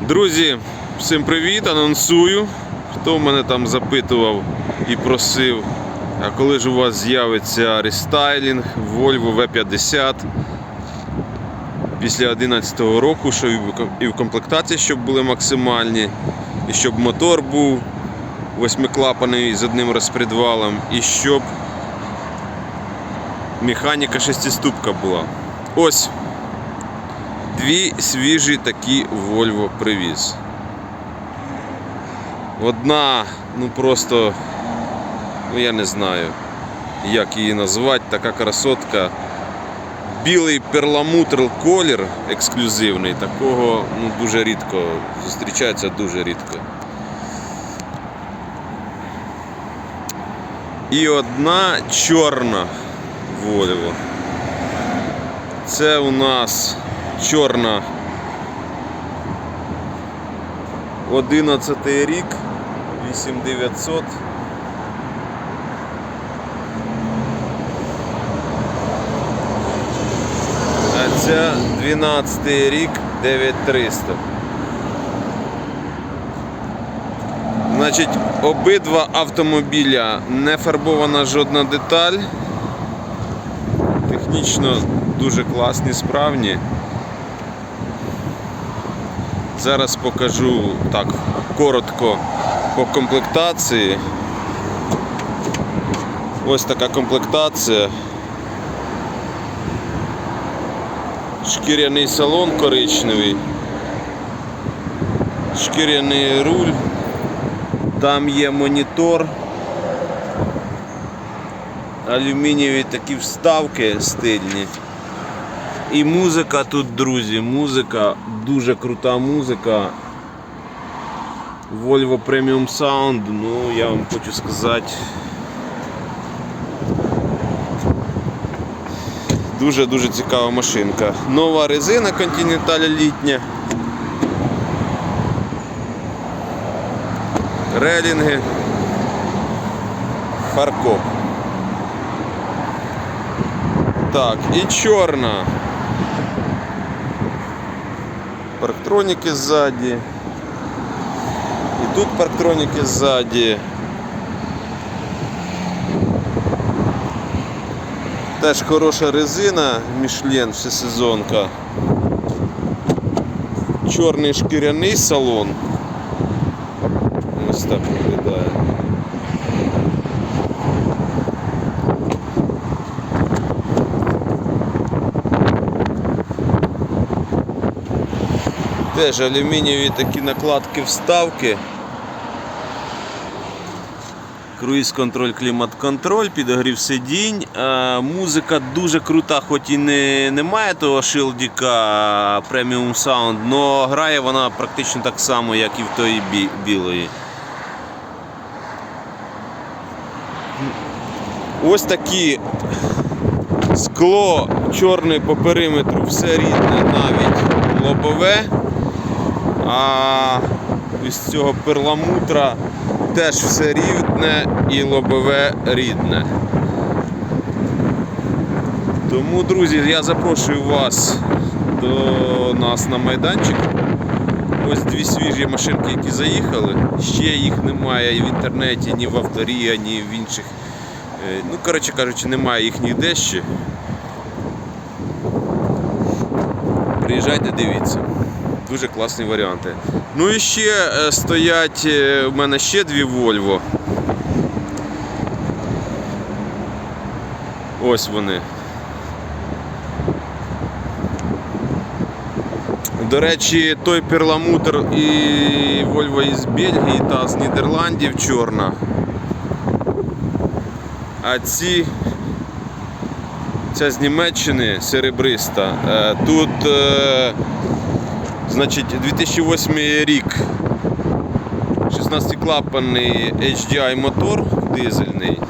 Друзі, всім привіт! Анонсую. Хто мене там запитував і просив, а коли ж у вас з'явиться рестайлінг Volvo V50 після 2011 року, що і в- і в комплектації, щоб були максимальні, і щоб мотор був восьмиклапаний з одним розпредвалом, і щоб механіка шестиступка була. Ось Дві свіжі такі Volvo привіз. Одна, ну просто, ну я не знаю, як її назвати, така красотка. Білий перламутр колір ексклюзивний, такого ну, дуже рідко зустрічається дуже рідко. І одна чорна Volvo. Це у нас чорна 11 рік 8900 а ця 12 рік 9300 Значить, обидва автомобіля не фарбована жодна деталь. Технічно дуже класні, справні. Зараз покажу так коротко по комплектації. Ось така комплектація. Шкіряний салон коричневий. Шкіряний руль. Там є монітор. Алюмінієві такі вставки стильні. І музика тут, друзі, музика, дуже крута музика. Volvo Premium Sound, ну я вам хочу сказати. Дуже-дуже цікава машинка. Нова резина Continental літня. Релінги. Фаркоп. Так, і чорна. Парктроніки ззаді. І тут парктроніки ззаді. Теж хороша резина Michelin всесезонка. Чорний шкіряний салон. Ось так виглядає. Теж алюмінієві такі накладки вставки. Круїз контроль, клімат контроль, підогрів сидінь. Музика дуже крута, хоч і не, немає того шилдіка преміум саунд, але грає вона практично так само, як і в тої бі- білої. Ось такі скло чорне по периметру, все рідне, навіть лобове. А із цього перламутра теж все рідне і лобове рідне. Тому, друзі, я запрошую вас до нас на майданчик. Ось дві свіжі машинки, які заїхали. Ще їх немає і в інтернеті, ні в авторія, ні в інших. Е, Ну, коротше кажучи, немає їх ніде ще. Приїжджайте, дивіться. Дуже класні варіанти. Ну і ще е, стоять е, у мене ще дві Volvo. Ось вони. До речі, той перламутр і Volvo із Бельгії та з Нідерландів чорна. А ці ця з Німеччини серебриста. Е, Тут е, Значить, 2008 рік. 16-клапанний HDI мотор дизельний,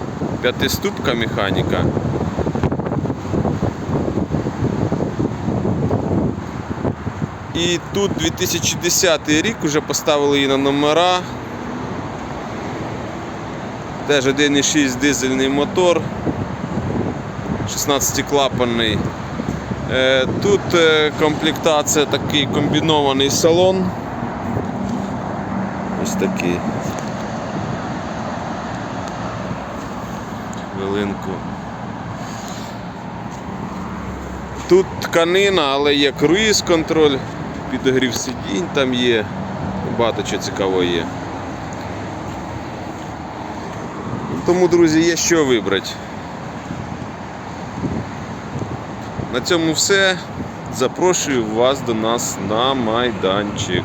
п'ятиступка механіка. І тут 2010 рік вже поставили її на номера. Теж 1,6 дизельний мотор, 16-клапанний. Е, Тут е, комплектація такий комбінований салон. Ось такий. Хвилинку. Тут тканина, але є круїз контроль, підогрів сидінь там є. Багато чого цікавого є. Тому, друзі, є що вибрати. На цьому все. Запрошую вас до нас на майданчик.